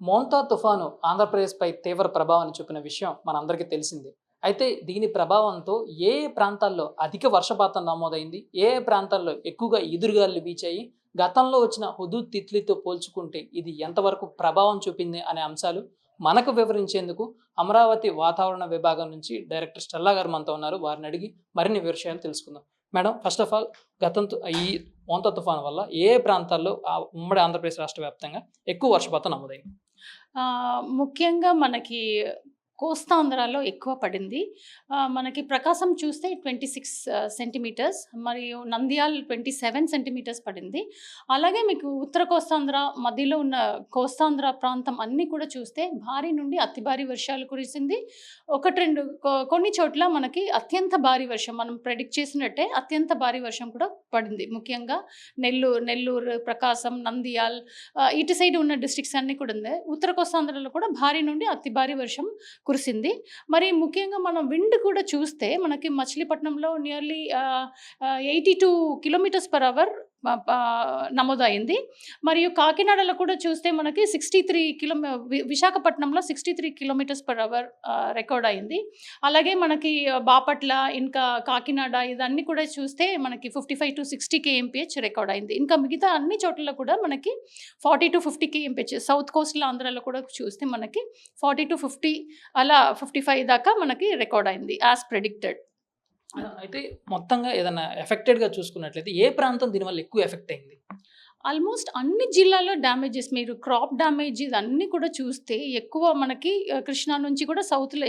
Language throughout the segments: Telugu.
మోంతా తుఫాను ఆంధ్రప్రదేశ్పై తీవ్ర ప్రభావాన్ని చూపిన విషయం మనందరికీ తెలిసిందే. అయితే దీని ప్రభావంతో ఏ ప్రాంతాల్లో అధిక వర్షపాతం నమోదైంది? ఏ ప్రాంతాల్లో ఎక్కువగా ఎదురుగాలు వీచాయి? గతంలో వచ్చిన హుదూద్ తిత్లీతో పోల్చుకుంటే ఇది ఎంతవరకు ప్రభావం చూపింది అనే అంశాలు మనకు వివరించేందుకు అమరావతి వాతావరణ విభాగం నుంచి డైరెక్టర్ స్టెల్లా గారు మనతో ఉన్నారు. వారిని అడిగి మరిన్ని విషయాలు తెలుసుకుందాం. మేడం ఫస్ట్ ఆఫ్ ఆల్ గతంతో ఈ మోంతా తుఫాను వల్ల ఏ ప్రాంతాల్లో ఆ ఉమ్మడి ఆంధ్రప్రదేశ్ రాష్ట్ర వ్యాప్తంగా ఎక్కువ వర్షపాతం నమోదైంది? ముఖ్యంగా మనకి కోస్తాంధ్రాలో ఎక్కువ పడింది. మనకి ప్రకాశం చూస్తే ట్వంటీ సిక్స్ సెంటీమీటర్స్ మరియు నంద్యాల్ ట్వంటీ సెవెన్ సెంటీమీటర్స్ పడింది. అలాగే మీకు ఉత్తర కోస్తాంధ్ర మధ్యలో ఉన్న కోస్తాంధ్ర ప్రాంతం అన్నీ కూడా చూస్తే భారీ నుండి అతి భారీ వర్షాలు కురిసింది. ఒకటి రెండు కొన్ని చోట్ల మనకి అత్యంత భారీ వర్షం మనం ప్రెడిక్ట్ చేసినట్టే అత్యంత భారీ వర్షం కూడా పడింది. ముఖ్యంగా నెల్లూరు నెల్లూరు ప్రకాశం నంద్యాల్ ఇటు సైడ్ ఉన్న డిస్ట్రిక్ట్స్ అన్నీ కూడా ఉంది ఉత్తర కోస్తాంధ్రలో కూడా భారీ నుండి అతి భారీ వర్షం కురిసింది. మరి ముఖ్యంగా మనం విండ్ కూడా చూస్తే మనకి మచిలీపట్నంలో nearly eighty two kilometres per hour నమోదైంది. మరియు కాకినాడలో కూడా చూస్తే మనకి సిక్స్టీ త్రీ కిలోమీ విశాఖపట్నంలో sixty three kilometres per hour record అయింది. అలాగే మనకి బాపట్ల ఇంకా కాకినాడ ఇదన్నీ కూడా చూస్తే మనకి fifty five to sixty KMPH record అయింది. ఇంకా మిగతా అన్ని చోట్ల కూడా మనకి forty to fifty KMPH south కోస్ట్లో ఆంధ్రాలో కూడా చూస్తే మనకి ఫార్టీ టు ఫిఫ్టీ అలా ఫిఫ్టీ ఫైవ్ దాకా మనకి రికార్డ్ అయింది యాజ్ ప్రెడిక్టెడ్. అయితే మొత్తంగా ఏదైనా ఎఫెక్టెడ్గా చూసుకున్నట్లయితే ఏ ప్రాంతం దీనివల్ల ఎక్కువ ఎఫెక్ట్ అయింది? ఆల్మోస్ట్ అన్ని జిల్లాల్లో డ్యామేజెస్ మీరు క్రాప్ డ్యామేజ్ అన్నీ కూడా చూస్తే ఎక్కువ మనకి కృష్ణా నుంచి కూడా సౌత్లో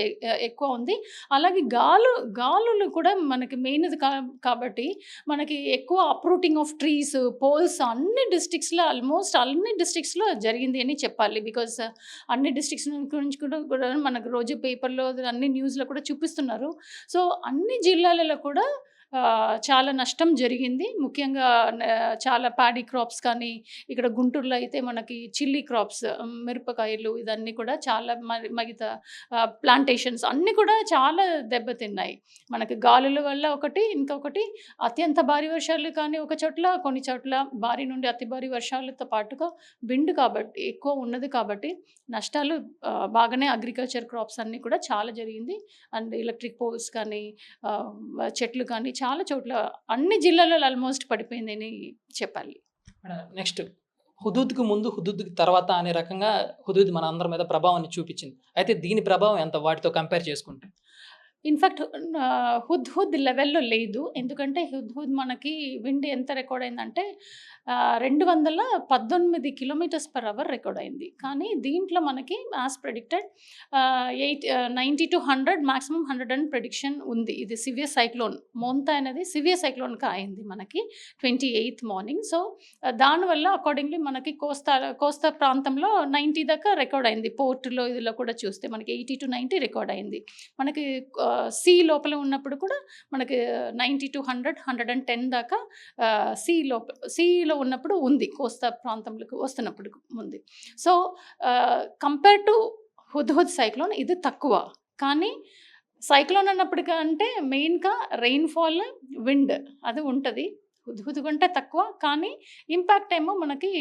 ఎక్కువ ఉంది. అలాగే గాలు గాలులు కూడా మనకి మెయిన్ కా కాబట్టి మనకి ఎక్కువ అప్రూటింగ్ ఆఫ్ ట్రీస్ పోల్స్ అన్ని డిస్ట్రిక్ట్స్లో ఆల్మోస్ట్ అన్ని డిస్ట్రిక్ట్స్లో జరిగింది అని చెప్పాలి. బికాస్ అన్ని డిస్ట్రిక్ట్స్ గురించి కూడా మనకు రోజు పేపర్లో అన్ని న్యూస్లో కూడా చూపిస్తున్నారు. సో అన్ని జిల్లాలలో కూడా చాలా నష్టం జరిగింది. ముఖ్యంగా చాలా ప్యాడీ క్రాప్స్ కానీ ఇక్కడ గుంటూరులో అయితే మనకి చిల్లీ క్రాప్స్ మిరపకాయలు ఇదన్నీ కూడా చాలా మిగతా ప్లాంటేషన్స్ అన్నీ కూడా చాలా దెబ్బతిన్నాయి. మనకి గాలుల వల్ల ఒకటి ఇంకొకటి అత్యంత భారీ వర్షాలు కానీ ఒక చోట్ల కొన్ని చోట్ల భారీ నుండి అతి భారీ వర్షాలతో పాటుగా విండ్ కాబట్టి ఎక్కువ ఉన్నది కాబట్టి నష్టాలు బాగానే అగ్రికల్చర్ క్రాప్స్ అన్నీ కూడా చాలా జరిగింది. అండ్ ఎలక్ట్రిక్ పోల్స్ కానీ చెట్లు కానీ చాలా చోట్ల అన్ని జిల్లాలలో ఆల్మోస్ట్ పడిపోయింది అని చెప్పాలి. నెక్స్ట్ హుదూద్కి ముందు హుదూద్కి తర్వాత అనే రకంగా హుదూద్ మన అందరి మీద ప్రభావాన్ని చూపించింది. అయితే దీని ప్రభావం ఎంత? వాటితో కంపేర్ చేసుకుంటే. ఇన్ఫ్యాక్ట్ హుద్ హుద్ లెవెల్లో లేదు. ఎందుకంటే హుద్ హుద్ మనకి విండ్ ఎంత రికార్డ్ అయిందంటే రెండు వందల పద్దెనిమిది కిలోమీటర్స్ పర్ అవర్ రికార్డ్ అయింది. కానీ దీంట్లో మనకి as predicted eight ninety to hundred maximum hundred and prediction ఉంది. ఇది సివియర్ సైక్లోన్. మోంతా అనేది సివియర్ సైక్లోన్గా అయింది మనకి ట్వంటీ ఎయిత్ మార్నింగ్. సో దానివల్ల అకార్డింగ్లీ మనకి కోస్తా కోస్తా ప్రాంతంలో నైంటీ దాకా రికార్డ్ అయింది. పోర్టులో ఇదిలో కూడా చూస్తే మనకి ఎయిటీ టు నైంటీ రికార్డ్ అయింది. మనకి సీ లోపల ఉన్నప్పుడు కూడా మనకి ninety to hundred hundred and ten దాకా సీ లోపల సీలో ఉన్నప్పుడు ఉంది కోస్తా ప్రాంతంలోకి వస్తున్నప్పుడు ఉంది. So compare to Hudhud cyclone ఇది తక్కువ. కానీ సైక్లోన్ అన్నప్పటికంటే మెయిన్గా రెయిన్ఫాల్ విండ్ అది ఉంటుంది. హుద్హుద్ తక్కువ. కానీ ఇంపాక్ట్ ఏమో మనకి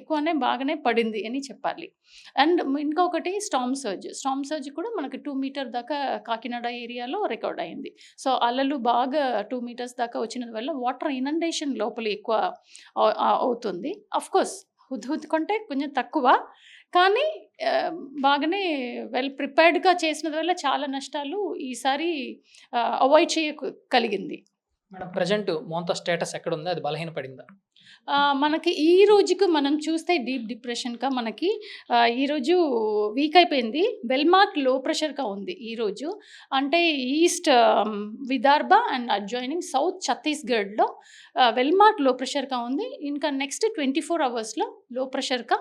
ఎక్కువనే బాగానే పడింది అని చెప్పాలి. అండ్ ఇంకొకటి స్టామ్ సర్జ్. స్టామ్ సర్జ్ కూడా మనకి టూ మీటర్ దాకా కాకినాడ ఏరియాలో రికార్డ్ అయింది. సో అలలు బాగా టూ మీటర్స్ దాకా వచ్చిన వల్ల వాటర్ ఇనండేషన్ లోపల ఎక్కువ అవుతుంది. అఫ్ కోర్స్ హుద్హుద్ కంటే కొంచెం తక్కువ. కానీ బాగానే వెల్ ప్రిపేర్డ్గా చేసిన వల్ల చాలా నష్టాలు ఈసారి అవాయిడ్ చేయగలిగింది మేడం ప్రజెంట్ మోంతా స్టేటస్ ఎక్కడ ఉంది అది బలహీనపడిందా? మనకి ఈ రోజుకు మనం చూస్తే డీప్ డిప్రెషన్గా మనకి ఈరోజు వీక్ అయిపోయింది. వెల్మార్క్లో ప్రెషర్గా ఉంది ఈరోజు అంటే east Vidarbha and adjoining south ఛత్తీస్గఢ్లో వెల్మార్క్లో ప్రెషర్గా ఉంది. ఇంకా నెక్స్ట్ ట్వంటీ ఫోర్ అవర్స్లో లో ప్రెషర్గా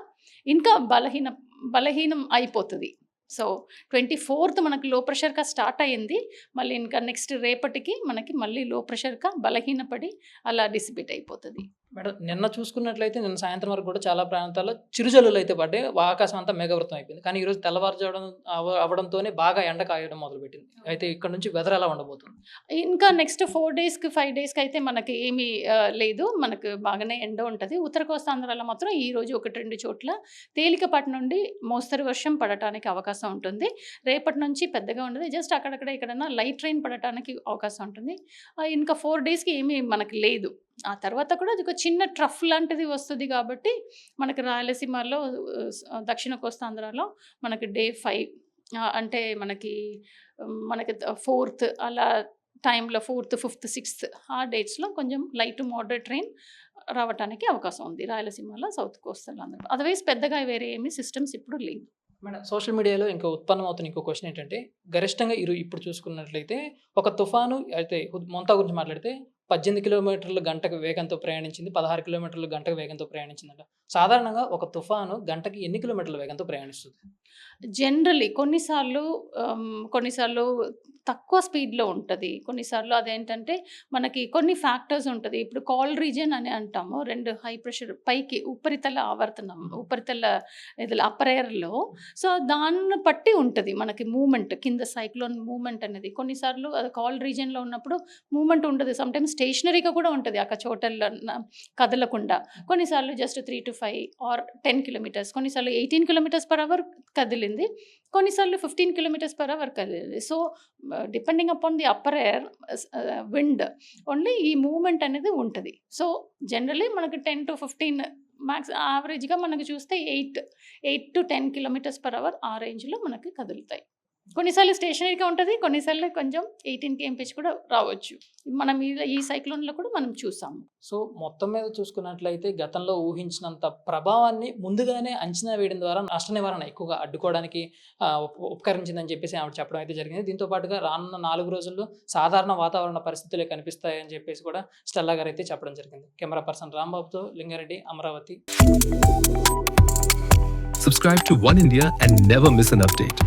ఇంకా బలహీన బలహీనం అయిపోతుంది. సో ట్వంటీ ఫోర్త్ మనకి లో ప్రెషర్గా స్టార్ట్ అయ్యింది. మళ్ళీ ఇంకా నెక్స్ట్ రేపటికి మనకి మళ్ళీ లో ప్రెషర్గా బలహీనపడి అలా డిసిపేట్ అయిపోతుంది. మేడం నిన్న చూసుకున్నట్లయితే నిన్న సాయంత్రం వరకు కూడా చాలా ప్రాంతాల్లో చిరుజల్లులు అయితే పడ్డాయి. ఆకాశం అంతా మేఘవృతం అయిపోయింది. కానీ ఈరోజు తెల్లవారుజావడం అవ- అవడంతోనే బాగా ఎండ కాయడం మొదలుపెట్టింది. అయితే ఇక్కడ నుంచి వెదర్ ఎలా ఉండబోతుంది? ఇంకా నెక్స్ట్ ఫోర్ డేస్కి ఫైవ్ డేస్కి అయితే మనకి ఏమీ లేదు. మనకు బాగానే ఎండ ఉంటుంది. ఉత్తర కోస్తాంధ్రాలో మాత్రం ఈ రోజు ఒకటి రెండు చోట్ల తేలికపాటి నుండి మోస్తరు వర్షం పడటానికి అవకాశం ఉంటుంది. రేపటి నుంచి పెద్దగా ఉండదు. జస్ట్ అక్కడక్కడ ఎక్కడన్నా లైట్ ట్రైన్ పడటానికి అవకాశం ఉంటుంది. ఇంకా ఫోర్ డేస్కి ఏమీ మనకి లేదు. ఆ తర్వాత కూడా అది ఒక చిన్న ట్రఫ్ లాంటిది వస్తుంది కాబట్టి మనకి రాయలసీమలో దక్షిణ కోస్తాంధ్రాలో మనకి డే ఫైవ్ అంటే మనకి మనకి ఫోర్త్ అలా టైంలో ఫోర్త్ ఫిఫ్త్ సిక్స్త్ ఆ డేట్స్లో కొంచెం లైట్ మోడరేట్ ట్రైన్ రావడానికి అవకాశం ఉంది రాయలసీమలో సౌత్ కోస్తాలో అందరూ అదర్వైజ్ పెద్దగా వేరే ఏమీ సిస్టమ్స్ ఇప్పుడు లేవు. మేడం సోషల్ మీడియాలో ఇంకా ఉత్పన్నం అవుతున్న ఇంకో క్వశ్చన్ ఏంటంటే గరిష్టంగా ఇరు ఇప్పుడు చూసుకున్నట్లయితే ఒక తుఫాను అయితే మొంతా గురించి మాట్లాడితే పద్దెనిమిది కిలోమీటర్ల గంటకు వేగంతో ప్రయాణించింది పదహారు కిలోమీటర్ల గంటకు వేగంతో ప్రయాణించిందంట. సాధారణంగా ఒక తుఫాను గంటకి ఎన్ని కిలోమీటర్ల వేగంతో ప్రయాణిస్తుంది? జనరలీ కొన్నిసార్లు కొన్నిసార్లు తక్కువ స్పీడ్లో ఉంటుంది. కొన్నిసార్లు అదేంటంటే మనకి కొన్ని ఫ్యాక్టర్స్ ఉంటుంది. ఇప్పుడు కాల్ రీజన్ అని అంటాము. రెండు హై ప్రెషర్ పైకి ఉపరితల ఆవర్తనం ఉపరితల ఇది అప్పర్ ఎయిర్లో. సో దాన్ని బట్టి ఉంటుంది మనకి మూమెంట్ కింద సైక్లోన్ మూమెంట్ అనేది. కొన్నిసార్లు అది కాల్ రీజన్లో ఉన్నప్పుడు మూమెంట్ ఉండదు. సమ్టైమ్స్ స్టేషనరీగా కూడా ఉంటుంది అక్కడ చోటల్లో కదలకుండా. కొన్నిసార్లు just three two five or ten kilometers కొన్నిసార్లు ఎయిటీన్ కిలోమీటర్స్ పర్ అవర్ కదిలింది కొన్నిసార్లు ఫిఫ్టీన్ కిలోమీటర్స్ పర్ అవర్ కదిలింది. So depending upon the upper air wind only ఈ మూమెంట్ అనేది ఉంటుంది. సో జనరలీ మనకి టెన్ టు ఫిఫ్టీన్ మ్యాక్స్ యావరేజ్గా మనకి చూస్తే eight eight to ten kilometers per hour ఆ రేంజ్లో మనకి కదులుతాయి. కొన్నిసార్లు స్టేషనరీగా ఉంటుంది కొన్నిసార్లు కొంచెం ఎయిటీన్ కేఎంపీహెచ్ కూడా రావచ్చు. మనం ఈ ఈ సైక్లోన్లో కూడా మనం చూసాము. సో మొత్తం మీద చూసుకున్నట్లయితే గతంలో ఊహించినంత ప్రభావాన్ని ముందుగానే అంచనా వేయడం ద్వారా నష్ట నివారణ ఎక్కువగా అడ్డుకోవడానికి ఉపకరించిందని చెప్పేసి ఆవిడ చెప్పడం అయితే జరిగింది. దీంతో పాటుగా రానున్న నాలుగు రోజుల్లో సాధారణ వాతావరణ పరిస్థితులే కనిపిస్తాయని చెప్పేసి కూడా స్టెల్లా గారు అయితే చెప్పడం జరిగింది. Camera person రాంబాబుతో Lingareddy Amaravati. Subscribe to One India and never miss an update.